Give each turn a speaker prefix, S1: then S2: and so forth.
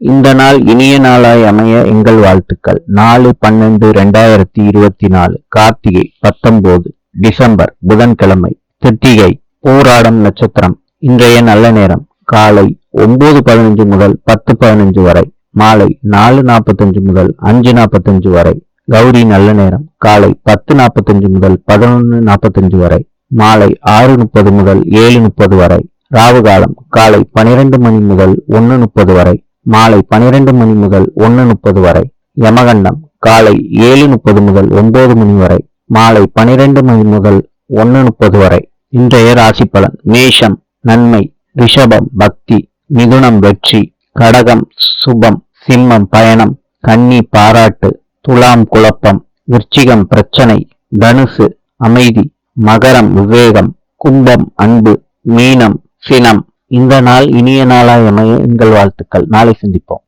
S1: இந்த நாள் இனிய நாளாய் அமைய எங்கள் வாழ்த்துக்கள். நாலு பன்னெண்டு ரெண்டாயிரத்தி இருபத்தி நாலு கார்த்திகை பத்தொன்பது டிசம்பர் புதன்கிழமை தித்திகை போராடம் நட்சத்திரம் இன்றைய நல்ல நேரம் காலை ஒன்பது பதினஞ்சு முதல் பத்து பதினஞ்சு வரை மாலை நாலு நாற்பத்தஞ்சு முதல் அஞ்சு நாற்பத்தஞ்சு வரை கௌரி நல்ல நேரம் காலை பத்து நாற்பத்தஞ்சு முதல் பதினொன்று நாற்பத்தஞ்சு வரை மாலை ஆறு முப்பது முதல் ஏழு முப்பது வரை ராவு காலம் காலை பனிரெண்டு மணி முதல் ஒன்று முப்பது வரை மாலை பனிரெண்டு மணி முதல் ஒன்று முப்பது வரை. யமகண்டம் காலை ஏழு முப்பது முதல் ஒன்பது மணி வரை. மாலை பனிரெண்டு மணி முதல் ஒன்று முப்பது வரை. இன்றைய ராசி பலன் மேஷம் நன்மை ரிஷபம் பக்தி மிதுனம் வெற்றி கடகம் சுபம் சிம்மம் பயணம் கன்னி பாராட்டு துலாம் குழப்பம் விருச்சிகம் பிரச்சனை தனுசு அமைதி மகரம் விவேகம் கும்பம் அன்பு மீனம் சினம் இந்த நாள் இனிய நாளாக அமைய எங்கள் வாழ்த்துக்கள். நாளை சந்திப்போம்.